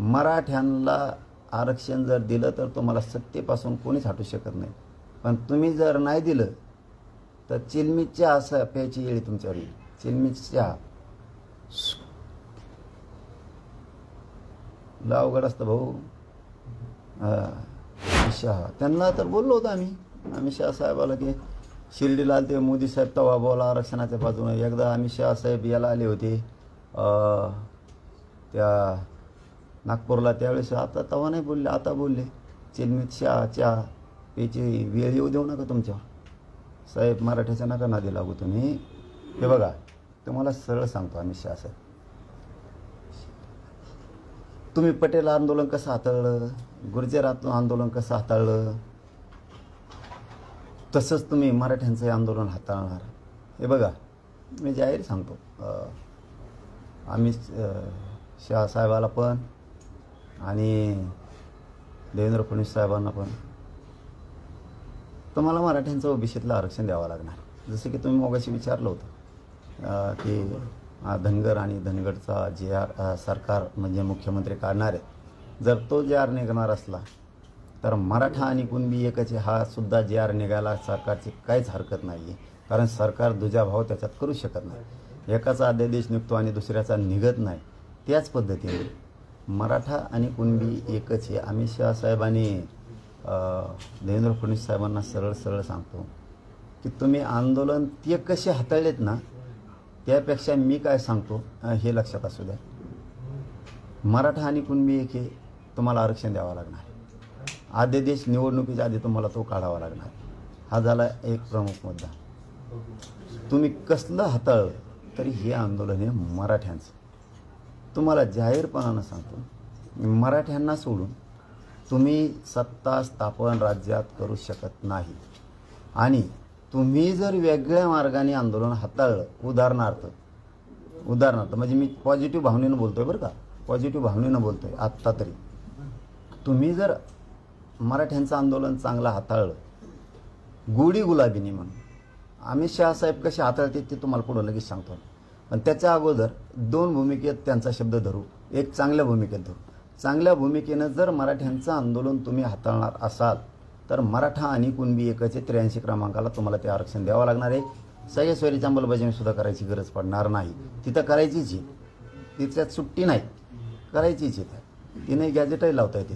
मराठ्यांना आरक्षण जर दिलं तर तुम्हाला सत्तेपासून कोणीच हटू शकत नाही. पण तुम्ही जर नाही दिलं तर चिलमीत चहा असं प्यायची येळी तुमच्यावर येईल. चिलमीत चहा लय अवघड असतं भाऊ. शहा. त्यांना तर बोललो होतो आम्ही. आम्ही शहा साहेबाला की शिर्डीला आले ते मोदी साहेब तवा बोला आरक्षणाच्या बाजूने. एकदा अमित शहा साहेब याला आले होते. त्या नागपूरला त्यावेळेस आता तवा नाही बोलले आता बोलले. चिन्मित शहा चहा याची वेळ येऊ देऊ नका तुमच्यावर साहेब मराठीचा नका नादी लागू तुम्ही. हे बघा तुम्हाला सरळ सांगतो आम्ही शहा साहेब. तुम्ही पटेल आंदोलन कसं हाताळलं? गुर्जर आंदोलन कसं हाताळलं? तसंच तुम्ही मराठ्यांचं आंदोलन हाताळणार. हे बघा मी जाहीर सांगतो. आम्ही अं, शहा साहेबाला पण आणि देवेंद्र फडणवीस साहेबांना पण. तुम्हाला मराठ्यांचं ओबीसीतलं आरक्षण द्यावं लागणार. जसं की तुम्ही मोगाशी विचारलं होतं की धनगर आणि धनगडचा जे आर सरकार म्हणजे मुख्यमंत्री काढणार आहे जर तो जे आर निघणार असला तर मराठा आणि कुणबी एकच हा सुद्धा जे आर निघायला सरकारची काहीच हरकत नाही आहे कारण सरकार दुजाभाव त्याच्यात करू शकत नाही. एकाचा अध्यादेश निघतो आणि दुसऱ्याचा निघत नाही. त्याच पद्धतीने मराठा आणि कुणबी एकच आहे. आम्ही शिवासाहेबांनी देवेंद्र फडणवीस साहेबांना सरळ सरळ सांगतो की तुम्ही आंदोलन ते कसे हाताळलेत ना त्यापेक्षा मी काय सांगतो हे लक्षात असू द्या. मराठा आणि कुणबी एक हे तुम्हाला आरक्षण द्यावं लागणार. आद्यदेश निवडणुकीच्या आधी तुम्हाला तो काढावा लागणार. हा झाला एक प्रमुख मुद्दा. तुम्ही कसलं हाताळलं तरी हे आंदोलन हे मराठ्यांचं. तुम्हाला जाहीरपणानं सांगतो. मराठ्यांना सोडून तुम्ही सत्ता स्थापन राज्यात करू शकत नाही. आणि तुम्ही जर वेगळ्या मार्गाने आंदोलन हाताळलं उदाहरणार्थ उदाहरणार्थ म्हणजे मी पॉझिटिव्ह भावनेनं बोलतोय बरं का? पॉझिटिव्ह भावनेनं बोलतोय आत्ता तरी. तुम्ही जर मराठ्यांचं आंदोलन चांगलं हाताळलं गोडी गुलाबीने म्हणून अमित शहा साहेब कसे हाताळते ते तुम्हाला पुढं लगेच सांगतो. पण त्याच्या अगोदर दोन भूमिकेत त्यांचा शब्द धरू. एक चांगल्या भूमिकेत धरू. चांगल्या भूमिकेनं जर मराठ्यांचं आंदोलन तुम्ही हाताळणार असाल तर मराठा आणि कुणबी एकचे त्र्याऐंशी क्रमांकाला तुम्हाला ते आरक्षण द्यावं लागणार आहे. सगळ्या अंमलबजावणी सुद्धा करायची गरज पडणार नाही. तिथं करायचीच आहे. तिच्यात सुट्टी नाही. करायचीच आहे तिने गॅजेटही लावता येते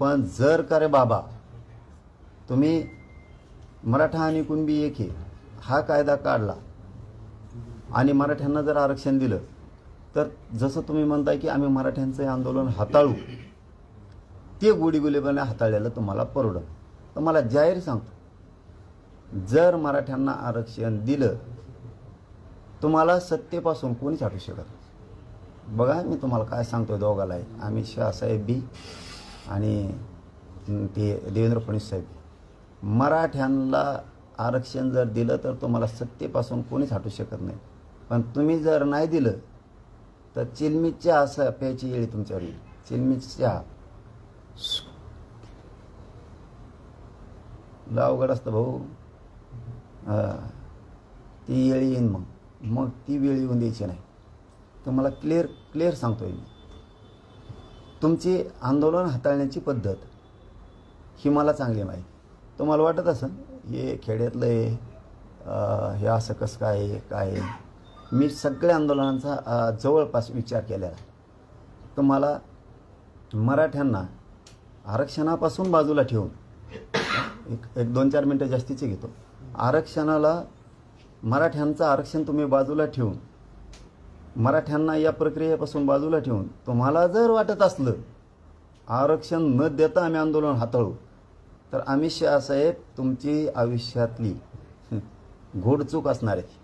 पण जर का रे बाबा तुम्ही मराठा आणि कुणबी एक हा कायदा काढला आणि मराठ्यांना जर आरक्षण दिलं तर जसं तुम्ही म्हणताय की आम्ही मराठ्यांचं हे आंदोलन हाताळू ते गोडीगुलेपणे हाताळलेलं तुम्हाला परवडलं तर मला जाहीर सांगतो जर मराठ्यांना आरक्षण दिलं तुम्हाला सत्तेपासून कोणीच हटू शकत नाही. बघा मी तुम्हाला काय सांगतोय दोघालाही आम्ही शाहसाहेब बी आणि ते देवेंद्र फडणवीस साहेब मराठ्यांना आरक्षण जर दिलं तर तुम्हाला सत्तेपासून कोणीच हटू शकत नाही. पण तुम्ही जर नाही दिलं तर चिलमीत चहा असं प्यायची येळी तुमच्यावर येईल. चिलमीत चहा. अवघड असतं भाऊ. ती येळी येईन मग. मग ती वेळ येऊन द्यायची नाही. तुम्हाला क्लिअर क्लिअर सांगतोय मी. तुमची आंदोलन हाताळण्याची पद्धत ही मला चांगली माहिती. तुम्हाला वाटत असं हे खेड्यातलं आहे. हे असं कसं काय काय आहे? मी सगळ्या आंदोलनांचा जवळपास विचार केलेला. तुम्हाला तर मला मराठ्यांना आरक्षणापासून बाजूला ठेवून एक एक दोन चार मिनटं जास्तीचे घेतो. आरक्षणाला मराठ्यांचं आरक्षण तुम्ही बाजूला ठेवून मराठ्यांना या प्रक्रियेपासून बाजूला ठेवून तुम्हाला जर वाटत असलं आरक्षण न देता आम्ही आंदोलन हाताळू तर अमित शहा साहेब तुमची आयुष्यातली घोडचूक असणार आहे.